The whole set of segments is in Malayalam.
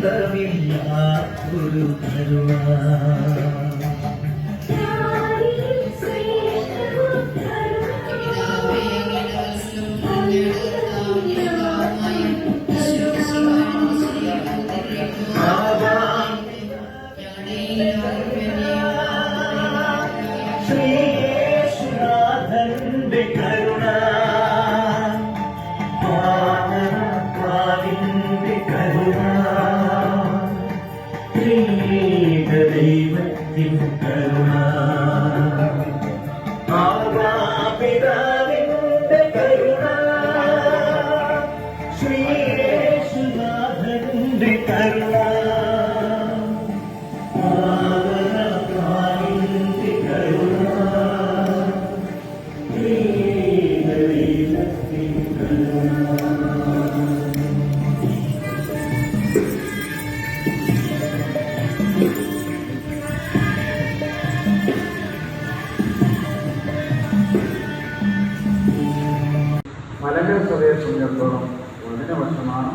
ബന്ധമില്ലാത്തൊരു കരുണ. മലങ്കര സഭയെ സംബന്ധിച്ചിടത്തോളം വളരെ വർഷമാണ്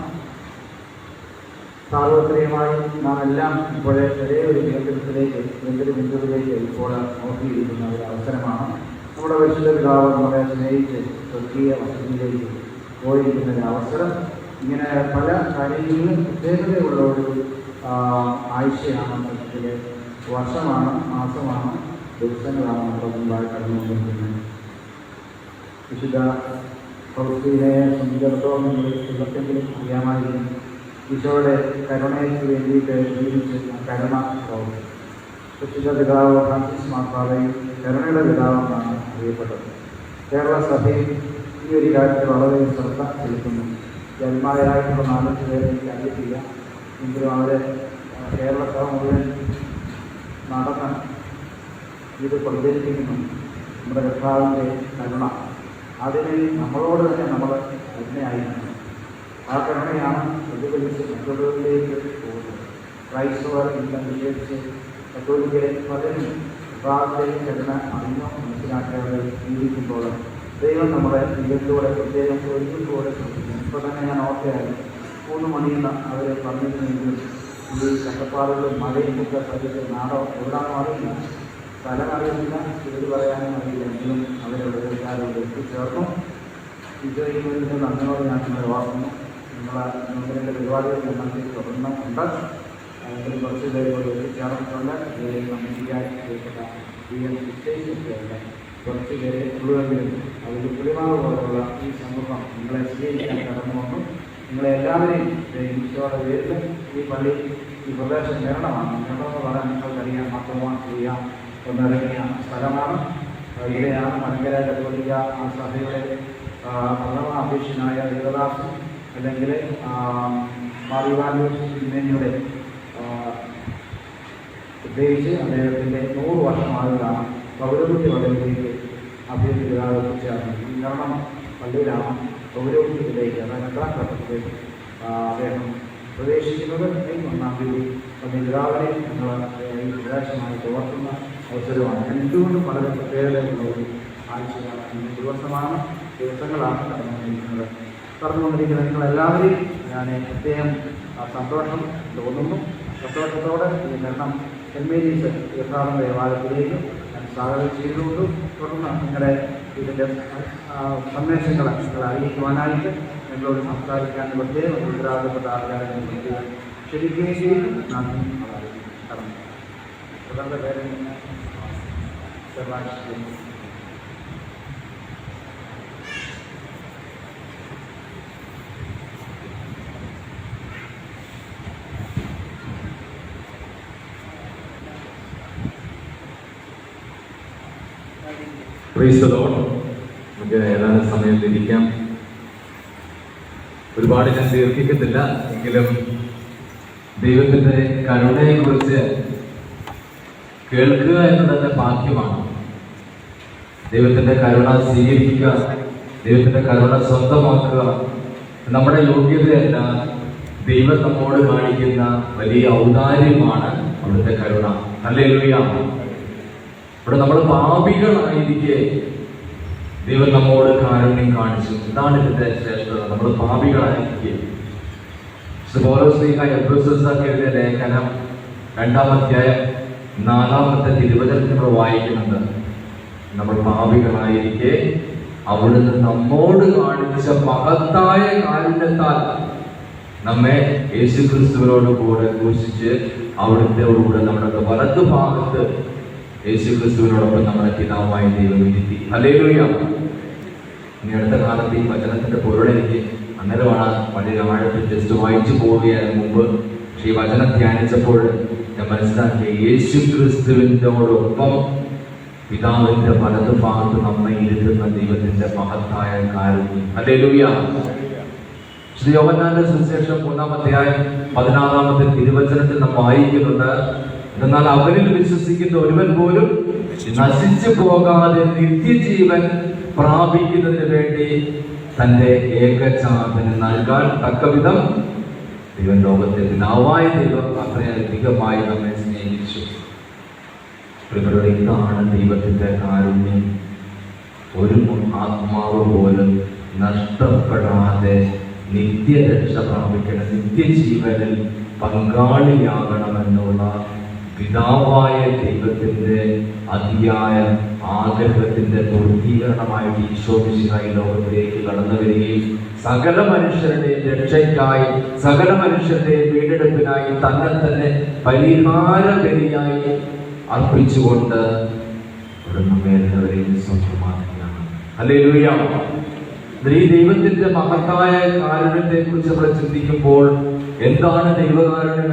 സാർവത്രികമായി നാം എല്ലാം ഇപ്പോഴേ ഒരേ ഒരു കേന്ദ്രത്തിലേക്ക് കേന്ദ്ര ബിന്ദുവിലേക്ക് ഇപ്പോൾ നോക്കിയിരിക്കുന്ന ഒരു അവസരമാണ്. നമ്മുടെ വിശുദ്ധ പിതാവ് നമ്മളെ സ്നേഹിച്ച് സ്വർഗീയ വസതിയിലേക്ക് പോയിരിക്കുന്ന ഒരു അവസരം. ഇങ്ങനെ പല കാര്യങ്ങളിലും പ്രത്യേകതയുള്ള ഒരു ആഴ്ചയാണ് സത്യത്തിലെ വർഷമാണ് മാസമാണ് ദിവസങ്ങളാണ് നമ്മുടെ മുമ്പായി കടന്നുകൊണ്ടിരിക്കുന്നത്. വിശുദ്ധ ഫൗസ്റ്റീനെ സംബന്ധിച്ചിടത്തോളം നമ്മൾ അറിയാമായിരിക്കും ഈശോയുടെ കരുണയ്ക്ക് വേണ്ടിയിട്ട് ജീവിച്ച് കരുണ പ്രവർത്തിച്ചു. വിശുദ്ധ പിതാവ് ഫ്രാൻസിസ് കരുണയുടെ പിതാവെന്നാണ് അറിയപ്പെട്ടത്. കേരള ഈ ഒരു കാര്യത്തിൽ വളരെ ശ്രദ്ധ ചെലുത്തുന്നു. ജന്മാരായിട്ടുള്ള നാലഞ്ച് പേരെ എനിക്ക് അറിയത്തില്ല. എങ്കിലും അവരെ കേരള മുഴുവൻ നടന്ന് ഇത് പ്രചരിപ്പിക്കുന്നു നമ്മുടെ കർത്താവിന്റെ കരുണ. അതിന് നമ്മളോട് തന്നെ നമ്മൾ കരുണയായിരുന്നു ആ കരുണയാണ് പ്രതിഫലിച്ച് മറ്റുള്ളവരിലേക്ക് പോകുന്നത്. ക്രൈസ്തവർ ഇന്ന് വിശേഷിച്ച് കത്തോലിക്കരെ പലരും പ്രാർത്ഥനയും കരുണ അറിഞ്ഞോ മനസ്സിലാക്കാതെ ജീവിക്കുമ്പോൾ ദൈവം നമ്മുടെ ജീവിതത്തോടെ പ്രത്യേകം ഒരുക്കത്തോടെ ശ്രദ്ധിക്കുന്നു. ഇപ്പോൾ തന്നെ ഞാൻ ഓർക്കുകയായിരുന്നു മൂന്ന് മണിയെന്ന് അവരെ പറഞ്ഞിരുന്നെങ്കിലും ഈ കഷ്ടപ്പാടുകളും മഴയും ഒക്കെ സദ്യത്തിൽ നാടോ എവിടാണോ അറിയില്ല. സ്ഥലം അറിയില്ല. പേര് പറയാനും അറിയില്ല. എങ്കിലും വിളിക്കാരോട് എത്തിച്ചേർന്നു വേണ്ടി നന്ദിയോട് ഞാൻ നിങ്ങളെ ഓർക്കുന്നു നിങ്ങളെ നിങ്ങളുടെ പരിപാടികൾ ഞങ്ങൾക്ക് തുടർന്നുണ്ട് അതിൽ കുറച്ച് പേരോട് എത്തിച്ചേർന്നിട്ടുണ്ട്. ഇതിൽ ചെയ്യപ്പെട്ട പി എം നിശ്ചയിച്ചിട്ടുണ്ട് കുറച്ച് പേരെ ഉള്ളുവെങ്കിലും അതിൽ പുളിമാവ് പോലുള്ള ഈ സമൂഹം നിങ്ങളെ സ്വീകരിക്കാൻ കടന്നു വന്നു നിങ്ങളെ എല്ലാവരെയും ഈശോയുടെ പേരിൽ ഈ പള്ളി ഈ പ്രദേശം നേരണമാണ് നേരണമെന്ന് പറയാൻ നിങ്ങൾക്കറിയാം മാത്രമാണ് ചെയ്യാം ഒന്നിറങ്ങിയ സ്ഥലമാണ്. ഇവിടെയാണ് മലങ്കര കത്തോലിക്ക ആ സഭയുടെ പ്രഥമാധ്യക്ഷനായ ദേവദാസൻ അല്ലെങ്കിൽ മാറിവാലൂസ് ഉദ്ദേശിച്ച് അദ്ദേഹത്തിന്റെ നൂറ് വർഷമായതാണ് പൗരകുട്ടി പദവിയിലേക്ക് അഭ്യർത്ഥിക്കാതെ ചേർന്നത് കാരണം പള്ളിയിലാണ് പൗരകുട്ടിയിലേക്ക് അതായത് രണ്ടാം ഘട്ടത്തിലേക്ക് അദ്ദേഹം പ്രവേശിക്കുന്നത് മെയ് ഒന്നാം തീയതി പള്ളിരാവിലെ ഞങ്ങൾ ഈ പ്രദേശമായി തുറക്കുന്ന അവസരമാണ്. എന്തുകൊണ്ടും വളരെ പ്രത്യേകതയുള്ള ഒരു ആഴ്ചയാണ്? ഇന്ന് ദിവസമാണ് ദിവസങ്ങളാണ് കടന്നുകൊണ്ടിരിക്കുന്നത്. കടന്നുകൊണ്ടിരിക്കുന്ന നിങ്ങളെല്ലാവരെയും ഞാൻ പ്രത്യേകം സന്തോഷം തോന്നുന്നു. സന്തോഷത്തോടെ ഈ മരണം സെന്റ് മേരീസ് തീർത്ഥാടന ദേവാലയത്തിലേക്ക് ഞാൻ സ്വാഗതം ചെയ്തുകൊണ്ടും തുടർന്ന് നിങ്ങളുടെ ഇതിന്റെ സന്ദേശങ്ങൾ നിങ്ങൾ അറിയിക്കുവാനായിട്ട് നിങ്ങളോട് സംസാരിക്കാൻ പ്രത്യേകം ഉത്തരവാദിത്തപ്പെട്ട ആൾക്കാരെ പ്രത്യേകം ക്ഷണിക്കുകയും ചെയ്തു നന്ദി കടന്നു. തുടർന്ന് പേരെ സെബാസ്റ്റ്യൻ പ്രൈസ് നമുക്ക് ഏതാനും സമയം ലഭിക്കാം. ഒരുപാട് ഞാൻ ദീർഘിക്കത്തില്ല. എങ്കിലും ദൈവത്തിന്റെ കരുണയെക്കുറിച്ച് കേൾക്കുക എന്ന് തന്നെ ഭാഗ്യമാണ്. ദൈവത്തിന്റെ കരുണ സ്വീകരിക്കുക ദൈവത്തിന്റെ കരുണ സ്വന്തമാക്കുക നമ്മുടെ യോഗ്യതയല്ല. ദൈവം നമ്മോട് കാണിക്കുന്ന വലിയ ഔദാര്യമാണ് അവിടുത്തെ കരുണ. നല്ല ഇവിടെ നമ്മൾ പാപികളായിരിക്കെ ദൈവം നമ്മോട് കാരുണ്യം കാണിച്ചു. ഇതാണ് ഇതിന്റെ ശ്രേഷ്ഠത. നമ്മൾ പാപികളായിരിക്കെ. ലേഖനം രണ്ടാം അധ്യായം നാലാമത്തെ തിരുവചനത്തിൽ നമ്മൾ വായിക്കുന്നുണ്ട്. നമ്മൾ പാപികളായിരിക്കെ അവിടുന്ന് നമ്മോട് കാണിച്ച മഹത്തായ കാരുണ്യത്താൽ നമ്മെ യേശു ക്രിസ്തുവിനോട് കൂടെ ഘോഷിച്ച് അവിടുത്തെ കൂടെ നമ്മുടെ വലത്ത് ഭാഗത്ത് യേശുക്രിസ്തുവിനോടൊപ്പം നമ്മുടെ പിതാവായ ദൈവം ഇരുത്തി ഹല്ലേലൂയ. ഇനി അടുത്ത കാലത്ത് ഈ വചനത്തിന്റെ പൊരുൾ എനിക്ക് അന്നേരമാണ് വളരെ ജസ്റ്റ് വായിച്ചു പോവുകയായിരുന്നു മുമ്പ്. പക്ഷെ ഈ വചനം ധ്യാനിച്ചപ്പോൾ ഞാൻ മനസ്സിലാക്കിയ യേശു ക്രിസ്തുവിനോടൊപ്പം പിതാവിന്റെ വലത് ഭാഗത്ത് നമ്മെ ഇരുത്തുന്ന ദൈവത്തിന്റെ മഹത്തായ കാരുണ്യം. അലേലുയ ശ്രീ യോഗനാഥ സുവിശേഷം മൂന്നാം അധ്യായം പതിനാറാമത്തെ തിരുവചനത്തിൽ നാം വായിക്കുന്നുണ്ട്. എന്നാൽ അവരിൽ വിശ്വസിക്കുന്ന ഒരുവൻ പോലും നശിച്ചു പോകാതെ നിത്യജീവൻ പ്രാപിക്കുന്നതിന് വേണ്ടി തന്റെ ഏകജാതന് നൽകാൻ തക്കവിധം ദൈവം ലോകത്തെ പിതാവായ ദൈവം അത്രയധികമായി നമ്മെ സ്നേഹിച്ചു. ഇതാണ് ദൈവത്തിന്റെ കാരുണ്യം. ഒരു ആത്മാവ് പോലും നഷ്ടപ്പെടാതെ നിത്യരക്ഷ പ്രാപിക്കണം നിത്യജീവനിൽ പങ്കാളിയാകണമെന്നുള്ള പിതാവായ ദൈവത്തിന്റെ അതിയായ ആഗ്രഹത്തിന്റെ പൂർത്തീകരണമായിട്ട് ഈശോ മിശിഹായി ലോകത്തിലേക്ക് കടന്നു വരികയും സകല മനുഷ്യരുടെയും രക്ഷയ്ക്കായി സകല മനുഷ്യരുടെയും വീണ്ടെടുപ്പിനായി തന്നെ തന്നെ പരിഹാര അർപ്പിച്ചുകൊണ്ട് ഇവിടെ നമ്മെ എല്ലാവരെയും സ്വന്തമാക്കുകയാണ്. ഹല്ലേലൂയ. ഈ ദൈവത്തിന്റെ മഹത്തായ കാരുണ്യത്തെ കുറിച്ച് നമ്മൾ ചിന്തിക്കുമ്പോൾ എന്താണ് ദൈവകാരുണ്യം